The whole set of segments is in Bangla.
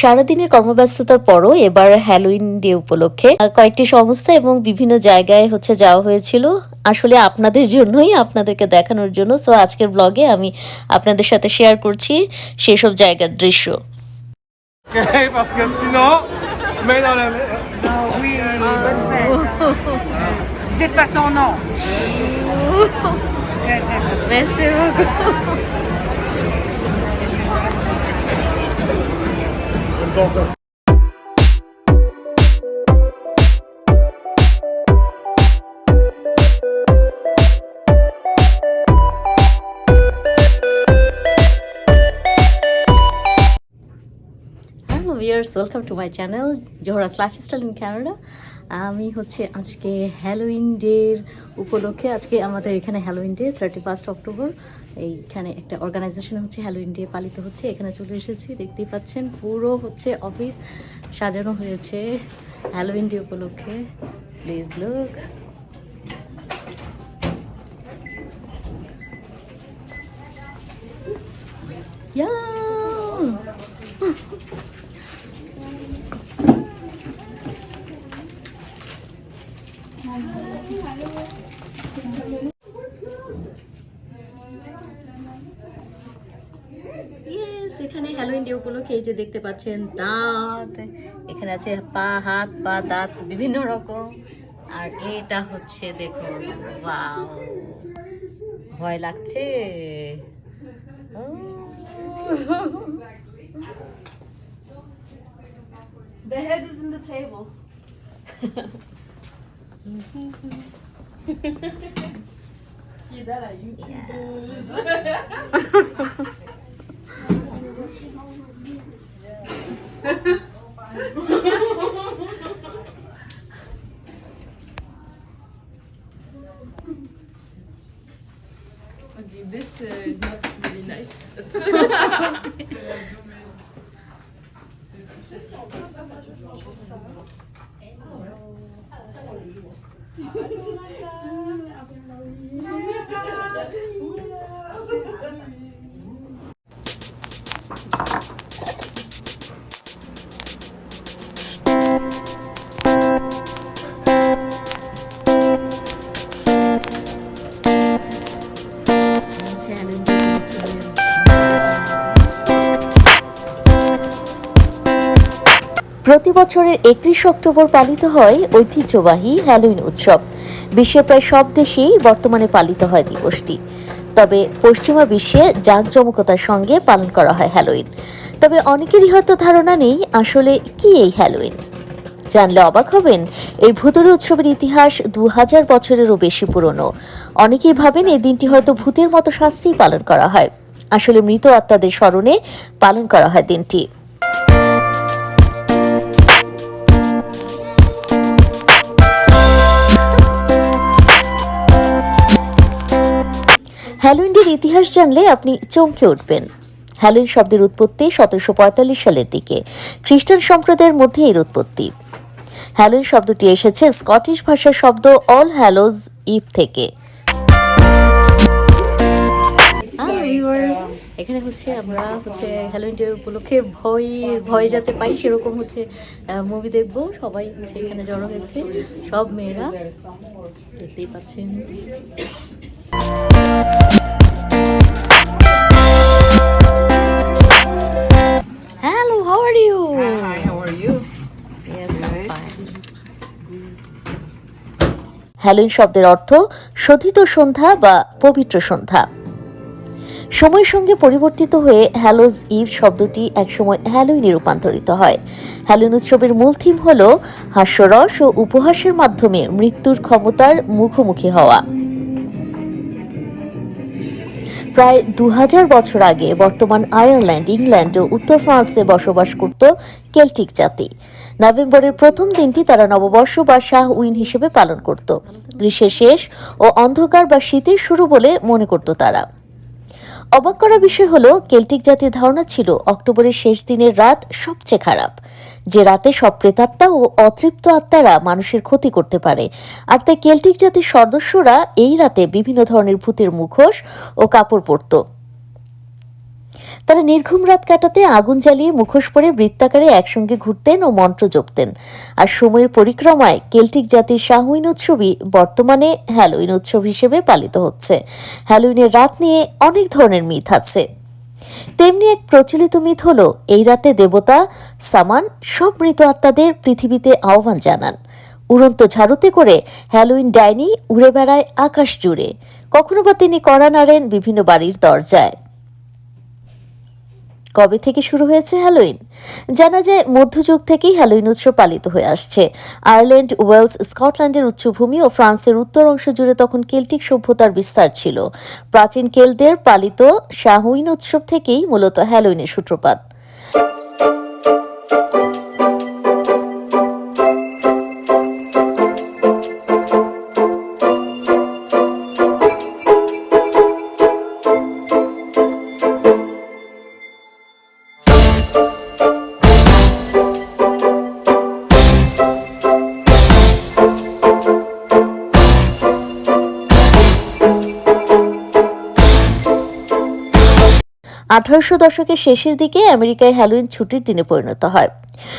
সারাদিনের কর্মব্যস্ততার পরও এবার হ্যালোইন ডে উপলক্ষে কয়েকটি সংস্থা এবং বিভিন্ন জায়গায় হচ্ছে যাওয়া হয়েছিল আসলে আপনাদের জন্যই আপনাদেরকে দেখানোর জন্য সো আজকের ব্লগে আমি আপনাদের সাথে শেয়ার করছি সেসব জায়গার দৃশ্য. Dites pas son nom. Merci beaucoup. go. Hello viewers, welcome to my channel Johara's Lifestyle in Canada. আমি হচ্ছে আজকে হ্যালোইন ডের উপলক্ষে আজকে আমাদের এখানে Halloween day thirty first October এইখানে একটা অর্গানাইজেশন হচ্ছে হ্যালোইন ডে পালিত হচ্ছে, এখানে চলে এসেছি, দেখতেই পাচ্ছেন পুরো হচ্ছে অফিস সাজানো হয়েছে হ্যালোইন ডে উপলক্ষে। Please look Yeah! এখানে হ্যালোইন ডে উপলক্ষে এই যে দেখতে পাচ্ছেন দাঁত এখানে আছে পা হাত পা দাঁত বিভিন্ন রকম আর এটা হচ্ছে দেখুন ওয়াও ভয় লাগছে The head is in the table. See that at YouTube. Okay, this is not really nice. প্রতি বছরের একত্রিশ অক্টোবর পালিত হয় ঐতিহ্যবাহী হ্যালোইন উৎসব। বিশ্বের প্রায় সব দেশেই বর্তমানে পালিত হয় দিবসটি। তবে পশ্চিমা বিশ্বে জাঁকজমকতার সঙ্গে পালন করা হয় হ্যালোইন। তবে অনেকেরই হয়তো ধারণা নেই আসলে কি এই হ্যালোইন। জানলে অবাক হবেন, এই ভূতের উৎসবের ইতিহাস দু হাজার বছরেরও বেশি পুরনো। অনেকেই ভাবেন এই দিনটি হয়তো ভূতের মতো শাস্তিই পালন করা হয়। আসলে মৃত আত্মাদের স্মরণে পালন করা হয় দিনটি। ইতিহাস জানলে আপনি চমকে উঠবেন। হ্যালোইন শব্দের উৎপত্তি সতেরোশো পঁয়তাল্লিশ সালের দিকে। খ্রিস্টান সম্প্রদায়ের মধ্যে এর উৎপত্তি। হ্যালোইন শব্দটি এসেছে স্কটিশ ভাষার শব্দ অল হ্যালোজ ইভ থেকে। এখানে হচ্ছে আমরা হচ্ছে হ্যালোইন ডে উপলক্ষে ভয় ভয় যাতে পাই সেরকম হচ্ছে মুভি দেখব। সবাই হচ্ছে এখানে জড়ো হয়েছে। সব মেয়েরা দেখতেই পাচ্ছেন। হ্যালোইন শব্দের অর্থ শোধিত সন্ধ্যা বা পবিত্র সন্ধ্যা। সময়ের সঙ্গে পরিবর্তিত হয়ে হ্যালোজ ইভ শব্দটি একসময় হ্যালোইনে রূপান্তরিত হয়। হ্যালোইন উৎসবের মূল থিম হল হাস্যরস ও উপহাসের মাধ্যমে মৃত্যুর ক্ষমতার মুখোমুখি হওয়া। প্রায় দু হাজার বছর আগে বর্তমান আয়ারল্যান্ড, ইংল্যান্ড ও উত্তর ফ্রান্সে বসবাস করত কেল্টিক জাতি। নভেম্বরের প্রথম দিনটি তারা নববর্ষ বা শাহ উইন হিসেবে পালন করত। গ্রীষ্মের শেষ ও অন্ধকার বা শীতের শুরু বলে মনে করত তারা। অবাক করা বিষয় হলো, কেল্টিক জাতির ধারণা ছিল অক্টোবরের শেষ দিনের রাত সবচেয়ে খারাপ। যে রাতে সব প্রেতাত্মা ও অতৃপ্ত আত্মারা মানুষের ক্ষতি করতে পারে, আর তাই কেল্টিক জাতির সদস্যরা এই রাতে বিভিন্ন ধরনের ভূতের মুখোশ ও কাপড় পরত। তারা নির্ঘুম রাত কাটাতে আগুন জ্বালিয়ে মুখোশ পরে বৃত্তাকারে একসঙ্গে ঘুরতেন ও মন্ত্র জপতেন। আর সময়ের পরিক্রমায় কেল্টিক জাতির শাহুইন উৎসবই বর্তমানে হ্যালোইন উৎসব হিসেবে পালিত হচ্ছে। হ্যালোইনের রাত নিয়ে অনেক ধরনের মিথ আছে। তেমনি এক প্রচলিত মিথ হলো, এই রাতে দেবতা, সামান, সব মৃত আত্মাদের পৃথিবীতে আহ্বান জানান। উড়ন্ত ঝাড়ুতে করে হ্যালোইন ডাইনি উড়ে বেড়ায় আকাশ জুড়ে। কখনো বা তিনি কড়া নাড়েন বিভিন্ন বাড়ির দরজায়। কবে থেকে শুরু হয়েছে হ্যালোইন? জানা যায়, মধ্যযুগ থেকেই হ্যালোইন উৎসব পালিত হয়ে আসছে। আয়ারল্যান্ড, ওয়েলস, স্কটল্যান্ডের উচ্চভূমি ও ফ্রান্সের উত্তর অংশ জুড়ে তখন কেল্টিক সভ্যতার বিস্তার ছিল। প্রাচীন কেলদের পালিত শাহুইন উৎসব থেকেই মূলত হ্যালোইনের সূত্রপাত। আঠারোশো দশকের শেষের দিকে আমেরিকায় হ্যালোইন ছুটির দিনে পরিণত হয়।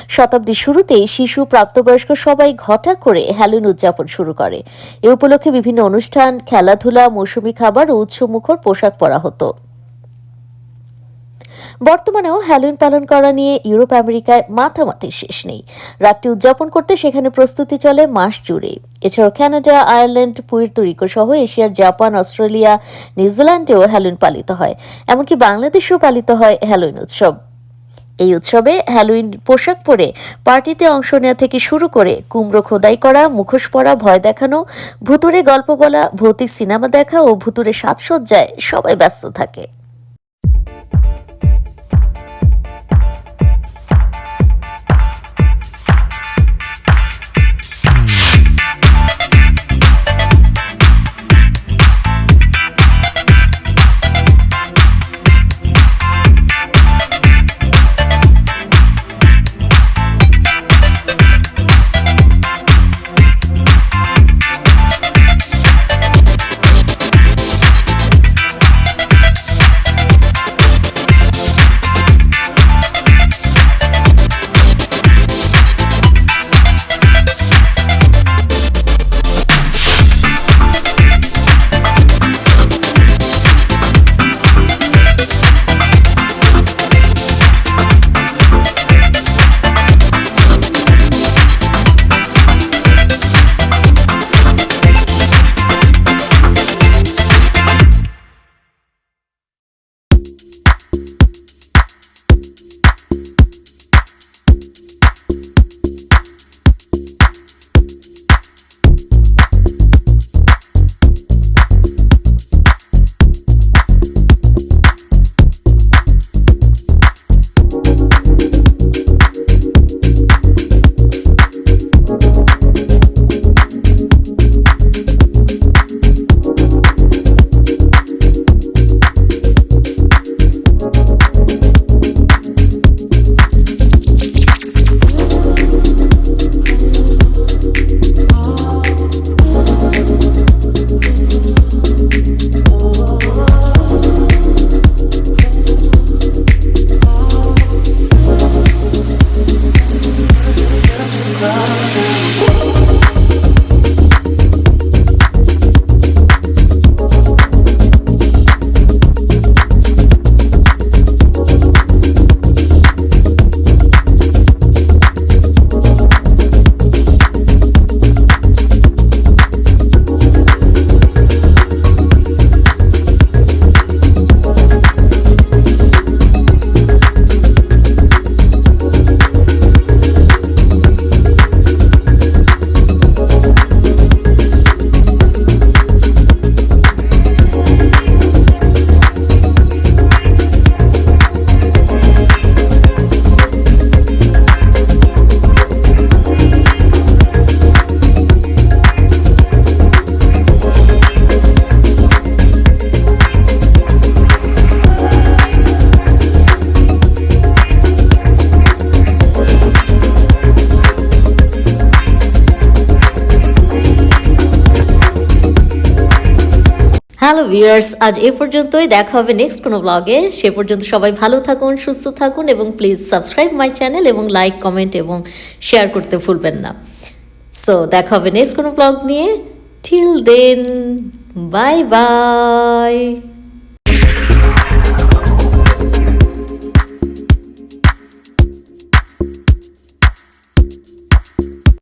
শতাব্দীর শুরুতেই শিশু প্রাপ্তবয়স্ক সবাই ঘটা করে হ্যালোইন উদযাপন শুরু করে। এ উপলক্ষে বিভিন্ন অনুষ্ঠান, খেলাধুলা, মৌসুমী খাবার ও উৎসমুখর পোশাক পরা হতো। বর্তমানেও হ্যালোইন পালন করা নিয়ে ইউরোপ, আমেরিকায় মাথামাতির শেষ নেই। রাতটি উদযাপন করতে সেখানে প্রস্তুতি চলে মাস জুড়ে। এছাড়াও কানাডা, আয়ারল্যান্ড, পুয়ের্তো রিকো সহ এশিয়ার জাপান, অস্ট্রেলিয়া, নিউজিল্যান্ডেও হ্যালোইন পালিত হয়। এমনকি বাংলাদেশেও পালিত হয় হ্যালোইন উৎসব। এই উৎসবে হ্যালোইন পোশাক পরে পার্টিতে অংশ নেওয়া থেকে শুরু করে কুমড়ো খোদাই করা, মুখোশ পরা, ভয় দেখানো ভুতুরে গল্প বলা, ভৌতিক সিনেমা দেখা ও ভুতুরে সাজসজ্জায় সবাই ব্যস্ত থাকে। ভিউয়ার্স আজ এ পর্যন্তই। দেখা হবে নেক্সট কোনো ব্লগে সে পর্যন্ত সবাই ভালো থাকুন, সুস্থ থাকুন এবং প্লিজ সাবস্ক্রাইব মাই চ্যানেল এবং লাইক কমেন্ট এবং শেয়ার করতে ভুলবেন না। সো দেখা হবে নেক্সট কোনো ব্লগ নিয়ে। Till then bye bye